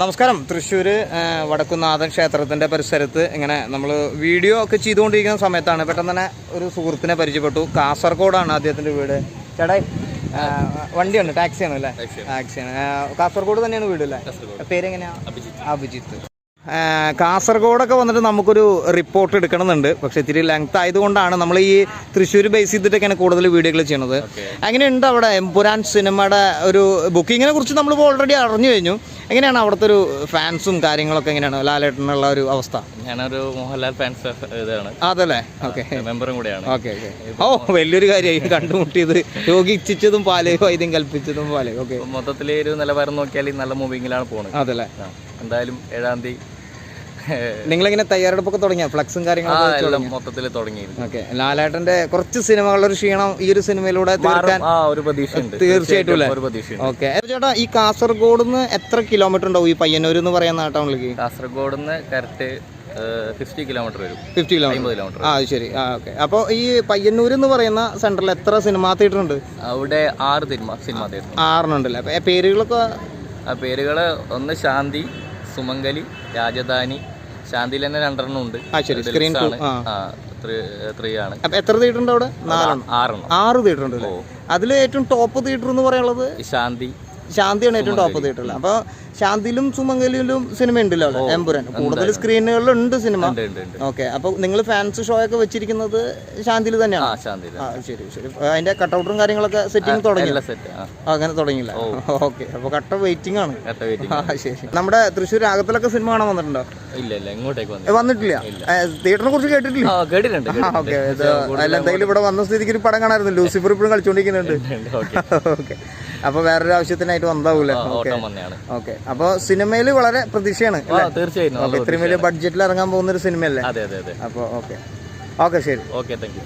നമസ്കാരം. തൃശ്ശൂർ വടക്കുന്നാഥൻ ക്ഷേത്രത്തിന്റെ പരിസരത്ത് ഇങ്ങനെ നമ്മൾ വീഡിയോ ഒക്കെ ചെയ്തുകൊണ്ടിരിക്കുന്ന സമയത്താണ് പെട്ടെന്ന് തന്നെ ഒരു സുഹൃത്തിനെ പരിചയപ്പെട്ടു. കാസർഗോഡാണ് അദ്ദേഹത്തിന്റെ വീട്. ചേട്ടാ വണ്ടിയാണ് ടാക്സിയാണ് അല്ലേ? ടാക്സിയാണ്. കാസർഗോഡ് തന്നെയാണ് വീട് അല്ലേ? പേരെങ്ങനെയാണ് അഭിജിത്ത്. കാസർഗോഡൊക്കെ വന്നിട്ട് നമുക്കൊരു റിപ്പോർട്ട് എടുക്കണമെന്നുണ്ട്. പക്ഷെ ഇത്തിരി ലെങ്ത് ആയതുകൊണ്ടാണ് നമ്മൾ ഈ തൃശ്ശൂർ ബേസ് ചെയ്തിട്ടൊക്കെയാണ് കൂടുതൽ വീഡിയോകൾ ചെയ്യണത്. എങ്ങനെയുണ്ട് അവിടെ എംപുരാൻ സിനിമയുടെ ഒരു ബുക്കിങ്ങിനെ കുറിച്ച് നമ്മളിപ്പോൾ ഓൾറെഡി അറിഞ്ഞു കഴിഞ്ഞു. എങ്ങനെയാണ് അവിടുത്തെ ഒരു ഫാൻസും കാര്യങ്ങളൊക്കെ എങ്ങനെയാണ്? ലാലേട്ടനുള്ള ഒരു അവസ്ഥ? ഞാനൊരു മോഹൻലാൽ ഫാൻസ് ഇതാണ്. അതല്ലേ? ഓക്കെ മെമ്പറും കൂടെയാണ്. ഓക്കെ ഓക്കെ ഓ വലിയൊരു കാര്യമായി. കണ്ടുമുട്ടിയത് രോഗിച്ചതും പാലയോ വൈദ്യം കൽപ്പിച്ചതും പാലയോ ഓക്കെ മൊത്തത്തിൽ ഒരു നിലവാരം നോക്കിയാൽ നല്ല മൂവിങ്ങിലാണ് പോകുന്നത് അതല്ലേ? എന്തായാലും ഏഴാം തീയതി നിങ്ങളിങ്ങനെ തയ്യാറെടുപ്പൊക്കെ തുടങ്ങിയ? ഫ്ലക്സും കാര്യങ്ങളും മൊത്തത്തിൽ തുടങ്ങിയിരുന്നു. ഓക്കെ. ലാലേട്ടന്റെ കുറച്ച് സിനിമകളുടെ ഒരു ക്ഷീണം ഈ ഒരു സിനിമയിലൂടെ തീർക്കാൻ ഒരു തീർച്ചയായിട്ടും ഓക്കെ. ചേട്ടാ ഈ കാസർഗോഡ് നിന്ന് എത്ര കിലോമീറ്റർ ഉണ്ടാവും ഈ പയ്യന്നൂർ എന്ന് പറയുന്ന ടൗണിലേക്ക് കാസർഗോഡ് നിന്ന് കറക്റ്റ് ഫിഫ്റ്റി കിലോമീറ്റർ വരും. ഫിഫ്റ്റി കിലോമീറ്റർ ആ ശരി. ആ ഓക്കെ. അപ്പോൾ ഈ പയ്യന്നൂർ എന്ന് പറയുന്ന സെന്ററിൽ എത്ര സിനിമാ തിയേറ്റർ ഉണ്ട്? അവിടെ ആറ് സിനിമ സിനിമ തീർന്നു ആറെണ്ണം ഉണ്ടല്ലേ? അപ്പോൾ പേരുകളൊക്കെ ആ പേരുകൾ ഒന്ന് ശാന്തി സുമംഗലി രാജധാനി ശാന്തിയിൽ തന്നെ രണ്ടെണ്ണം ഉണ്ട്. ആ ശരി. സ്ക്രീൻ ത്രീ ആണ്. എത്ര തിയേറ്റർ ഉണ്ട് അവിടെ? നാലെണ്ണം. ആറെണ്ണം. ആറ് തിയേറ്റർ ഉണ്ട് അതിൽ ഏറ്റവും ടോപ്പ് തിയേറ്റർ എന്ന് പറയാനുള്ളത്? ശാന്തി. ശാന്തിയാണ് ഏറ്റവും ടോപ്പ് തിയേറ്ററിൽ അപ്പോൾ ശാന്തിയിലും സുമംഗലിയിലും സിനിമ ഉണ്ടല്ലോ അവിടെ എംപുരൻ കൂടുതൽ സ്ക്രീനുകളിലുണ്ട് സിനിമ ഉണ്ട് ഉണ്ട് ഓക്കെ അപ്പോൾ നിങ്ങൾ ഫാൻസ് ഷോ ഒക്കെ വെച്ചിരിക്കുന്നത് ശാന്തിയിൽ തന്നെയാണ്? ശരി ശരി. അതിന്റെ കട്ടൗട്ടറും കാര്യങ്ങളൊക്കെ സെറ്റിംഗ് തുടങ്ങി എല്ലാ സെറ്റ് ആ. ആ, അങ്ങനെ തുടങ്ങിയില്ല. ഓക്കെ അപ്പോൾ കട്ട വെയിറ്റിംഗ് ആണ്. ശരി. നമ്മുടെ തൃശ്ശൂർ രാഗത്തിലൊക്കെ സിനിമ കാണാൻ വന്നിട്ടുണ്ടോ? ഇല്ല ഇല്ല ഇങ്ങോട്ടേക്ക് വന്നിട്ടില്ല. തിയേറ്ററിനെ കുറിച്ച് കേട്ടിട്ടില്ല? കേട്ടിട്ടുണ്ട് ആ ഓക്കെ അല്ല എന്തായാലും ഇവിടെ വന്ന സ്ഥിതിക്ക് ഒരു പടം കാണാറുണ്ട് ലൂസിഫർ ഇപ്പോഴും കളിച്ചോണ്ടിരിക്കുന്നുണ്ട്. ഓക്കെ അപ്പോൾ വേറൊരു ആവശ്യത്തിനായിട്ട് വന്നതാവൂലേ? ഓക്കെ അപ്പൊ സിനിമയിൽ വളരെ പ്രതീക്ഷയാണ് തീർച്ചയായിട്ടും. തീർച്ചയായും ഇത്രയും വലിയ ബഡ്ജറ്റിൽ ഇറങ്ങാൻ പോകുന്ന ഒരു സിനിമയല്ലേ അപ്പൊ ഓക്കെ ഓക്കെ ശരി. Okay thank you